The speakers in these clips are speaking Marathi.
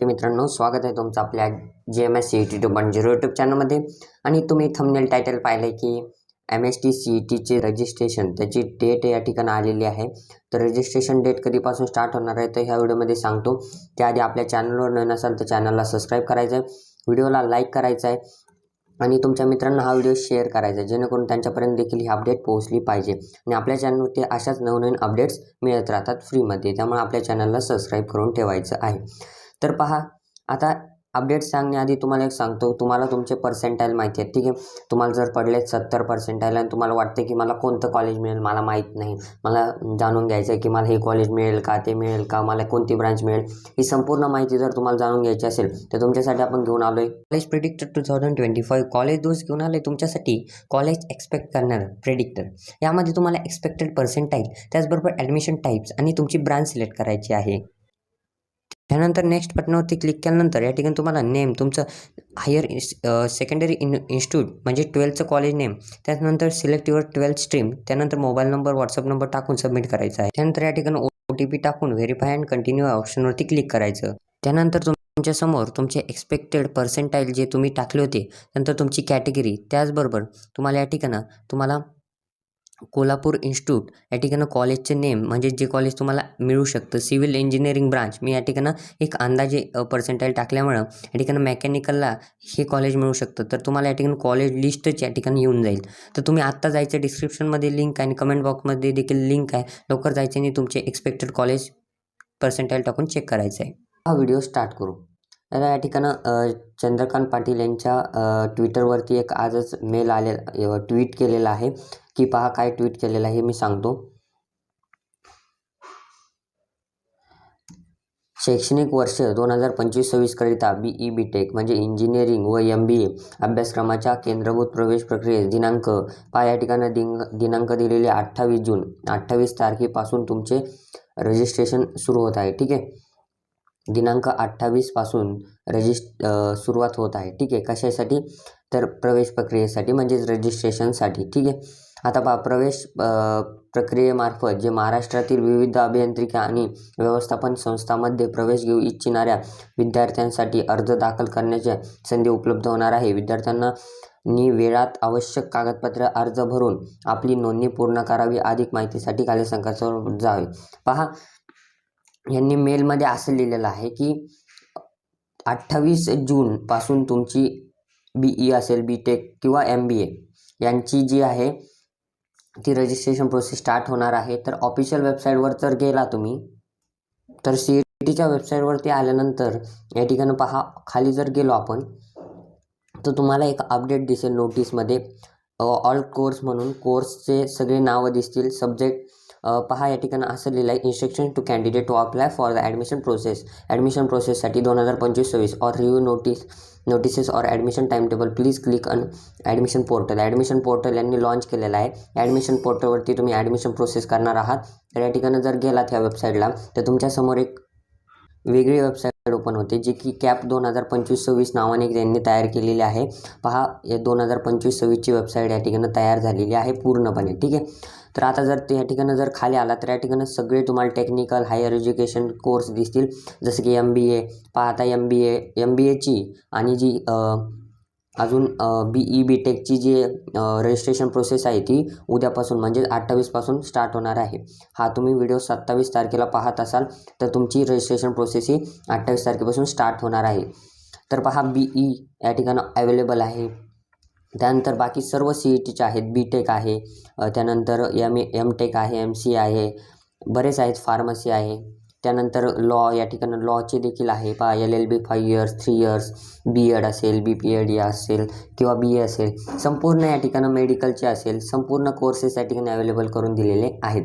मित्रांनो स्वागत आहे तुमचं आपल्या G M S C E T two point zero YouTube चॅनलमध्ये आणि तुम्ही थंबनेल टायटल पाहिलं की M S T C E टीचे रजिस्ट्रेशन त्याची डेट या ठिकाणी आलेली आहे. तर रजिस्ट्रेशन डेट कधीपासून स्टार्ट होणार आहे तर ह्या व्हिडिओमध्ये सांगतो. त्याआधी आपल्या चॅनलवर नवीन असाल तर चॅनलला सबस्क्राईब करायचं आहे व्हिडिओला लाईक करायचं आहे आणि तुमच्या मित्रांना हा व्हिडिओ शेअर करायचा आहे जेणेकरून त्यांच्यापर्यंत देखील ही अपडेट पोहोचली पाहिजे. आणि आपल्या चॅनलवरती अशाच नवनवीन अपडेट्स मिळत राहतात फ्रीमध्ये त्यामुळे आपल्या चॅनलला सबस्क्राईब करून ठेवायचं आहे. तर पहा आता अपडेट सांगण्याआधी तुम्हाला एक सांगतो. तुम्हाला तुमचे पर्सेंटाईल माहिती आहेत ठीक आहे? तुम्हाला जर पडले सत्तर पर्सेंटाईल आणि तुम्हाला वाटते की मला कोणतं कॉलेज मिळेल मला माहीत नाही. मला जाणून घ्यायचं आहे की मला हे कॉलेज मिळेल का ते मिळेल का मला कोणती ब्रांच मिळेल ही संपूर्ण माहिती जर तुम्हाला जाणून घ्यायची असेल तर तुमच्यासाठी आपण घेऊन आलो आहे college predictor two thousand twenty five college दोष घेऊन आले तुमच्यासाठी कॉलेज एक्सपेक्ट करणार प्रेडिक्टर यामध्ये तुम्हाला एक्सपेक्टेड पर्सेंटाईल त्याचबरोबर ॲडमिशन टाईप्स आणि तुमची ब्रांच सिलेक्ट करायची आहे. त्यानंतर नेक्स्ट बटनावरती क्लिक केल्यानंतर या ठिकाणी तुम्हाला नेम तुमचं हायर सेकंडरी इन इन्स्टिट्यूट म्हणजे ट्वेल्थचं कॉलेज नेम त्यानंतर सिलेक्ट युअर ट्वेल्थ स्ट्रीम त्यानंतर मोबाईल नंबर व्हॉट्सअप नंबर टाकून सबमिट करायचा आहे. त्यानंतर या ठिकाणी ओ टी पी टाकून व्हेरीफाय अँड कंटिन्यू ऑप्शनवरती क्लिक करायचं. त्यानंतर तुमच्यासमोर तुमचे एक्सपेक्टेड पर्सेंटाईल जे तुम्ही टाकले होते त्यानंतर तुमची कॅटेगरी त्याचबरोबर तुम्हाला या ठिकाणं तुम्हाला कोल्हापूर इन्स्टिट्यूट या ठिकाणं कॉलेजचे नेम म्हणजे जे कॉलेज तुम्हाला मिळू शकतं. सिव्हिल इंजिनिअरिंग ब्रांच मी या ठिकाणं एक अंदाजे पर्सेंटाईल टाकल्यामुळं या ठिकाणं मेकॅनिकलला हे कॉलेज मिळू शकतं. तर तुम्हाला या ठिकाणी कॉलेज लिस्टच या ठिकाणी येऊन जाईल. तर तुम्ही आत्ता जायचं डिस्क्रिप्शनमध्ये लिंक आहे आणि कमेंट बॉक्समध्ये देखील लिंक आहे. लवकर जायचं आणि तुमचे एक्सपेक्टेड कॉलेज पर्सेंटाईल टाकून चेक करायचं आहे. हा व्हिडिओ स्टार्ट करू. तर या ठिकाणं चंद्रकांत पाटील यांच्या ट्विटरवरती एक आजच मेल आले ट्विट केलेला आहे. की पहा काय ट्विट केलेलं आहे मी सांगतो. शैक्षणिक वर्ष दोन हजार पंचवीस सव्वीसकरिता बी ई बी टेक म्हणजे इंजिनिअरिंग व एम बी ए अभ्यासक्रमाच्या केंद्रभूत प्रवेश प्रक्रियेस दिनांक पहा या ठिकाणी दिंग दिनांक दिलेले अठ्ठावीस जून अठ्ठावीस तारखेपासून तुमचे रजिस्ट्रेशन सुरू होत आहे ठीक आहे? दिनांक अठ्ठावीसपासून रजिस् सुरुवात होत आहे. ठीक आहे? कशासाठी? तर प्रवेश प्रक्रियेसाठी म्हणजेच रजिस्ट्रेशनसाठी ठीक आहे? आता पहा प्रवेश प्रक्रियेमार्फत जे महाराष्ट्रातील विविध अभियांत्रिकी आणि व्यवस्थापन संस्थांमध्ये प्रवेश घेऊ इच्छिणाऱ्या विद्यार्थ्यांसाठी अर्ज दाखल करण्याची संधी उपलब्ध होणार आहे. विद्यार्थ्यांना नी वेळात आवश्यक कागदपत्रे अर्ज भरून आपली नोंदणी पूर्ण करावी. अधिक माहितीसाठी खाली संकेतस्थळावर जावे. पहा यांनी मेलमध्ये असं लिहिलेलं आहे की अठ्ठावीस जूनपासून तुमची बी ई असेल बी टेक किंवा एम बी ए यांची जी आहे ती रजिस्ट्रेशन प्रोसेस स्टार्ट होणार आहे. तर ऑफिशियल वेबसाईटवर जर गेला तुम्ही तर सी ई टीच्या वेबसाईटवरती आल्यानंतर या ठिकाणी पहा खाली जर गेलो आपण तर तुम्हाला एक अपडेट दिसेल नोटीसमध्ये ऑल कोर्स म्हणून कोर्सचे सगळे नावं दिसतील सब्जेक्ट पहा या ठिकाणी असं लिहिलं आहे instruction to candidate to apply for the admission process admission प्रोसेससाठी दोन हजार पंचवीस सव्वीस or review notice notices or admission time table please click on admission portal admission portal यांनी लॉन्च केलेलं आहे. ॲडमिशन पोर्टलवरती तुम्ही ॲडमिशन प्रोसेस करणार आहात. तर या ठिकाणी जर गेलात ह्या वेबसाईटला तर तुमच्यासमोर एक वेगळी वेबसाईट ओपन होते जी की कॅप दोन हजार पंचवीस सव्वीस नावाने त्यांनी तयार केलेली आहे. पहा या दोन हजार पंचवीस सव्वीसची वेबसाईट या ठिकाणी तयार झालेली आहे पूर्णपणे ठीक आहे? तर आता जर त्या या ठिकाणी जर खाली आला तर या ठिकाणी सगळे तुम्हाला टेक्निकल हायर एज्युकेशन कोर्स दिसतील. जसं की एम बी ए पाहता M B A M B एची आणि जी अजून बी ई बी टेकची जी रजिस्ट्रेशन प्रोसेस आहे ती उद्यापासून म्हणजे अठ्ठावीसपासून स्टार्ट होणार आहे. हा तुम्ही व्हिडिओ सत्तावीस तारखेला पाहत असाल तर तुमची रजिस्ट्रेशन प्रोसेस ही अठ्ठावीस तारखेपासून स्टार्ट होणार आहे. तर पहा बी ई या ठिकाणं अवेलेबल आहे. त्यानंतर बाकी सर्व सी ई टीचे आहेत बी टेक आहे त्यानंतर एम ए एम टेक आहे एम सी आहे बरेच आहेत फार्मसी आहे. त्यानंतर लॉ या ठिकाणी लॉचे देखील आहे. पहा L L B five years three years B Ed असेल बी पी एड असेल किंवा बी ए असेल संपूर्ण या ठिकाणं मेडिकलचे असेल संपूर्ण कोर्सेस या ठिकाणी अवेलेबल करून दिलेले आहेत.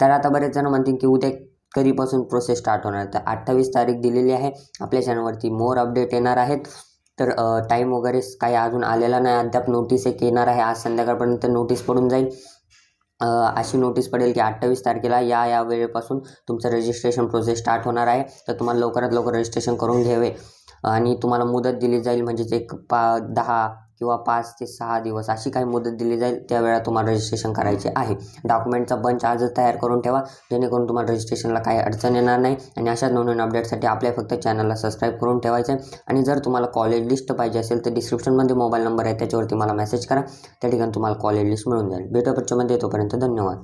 तर आता बरेच जण म्हणतील की उद्या कधीपासून प्रोसेस स्टार्ट होणार? तर अठ्ठावीस तारीख दिलेली आहे. आपल्या चॅनलवरती मोर अपडेट येणार आहेत. तर टाईम वगैरे काही अजून आलेला नाही. अद्याप नोटीस एक येणार आहे. आज संध्याकाळपर्यंत नोटीस पडून जाईल. अशी नोटीस पडेल की अठ्ठावीस तारखेला या या वेळेपासून तुमचं रजिस्ट्रेशन प्रोसेस स्टार्ट होणार आहे. तर तुम्हाला लवकरात लवकर रजिस्ट्रेशन करून घ्यावे. आणि तुम्हाला मुदत दिली जाईल. म्हणजेच एक पा दहा किंवा पाच ते सहा दिवस अशी काही मुदत दिली जाईल त्यावेळा तुम्हाला रजिस्ट्रेशन करायचे आहे. डॉक्युमेंटचा बंच आजच तयार करून ठेवा जेणेकरून तुम्हाला रजिस्ट्रेशनला काही अडचण येणार नाही. आणि अशाच नवनवीन अपडेटसाठी आपल्या फक्त चॅनलला सबस्क्राईब करून ठेवायचं. आहे आणि जर तुम्हाला कॉलेज लिस्ट पाहिजे असेल तर डिस्क्रिप्शनमध्ये मोबाईल नंबर आहे त्याच्यावरती मला मेसेज करा. त्या ठिकाणी तुम्हाला कॉलेज लिस्ट मिळून जाईल. भेटू पुढच्यामध्ये येतोपर्यंत धन्यवाद.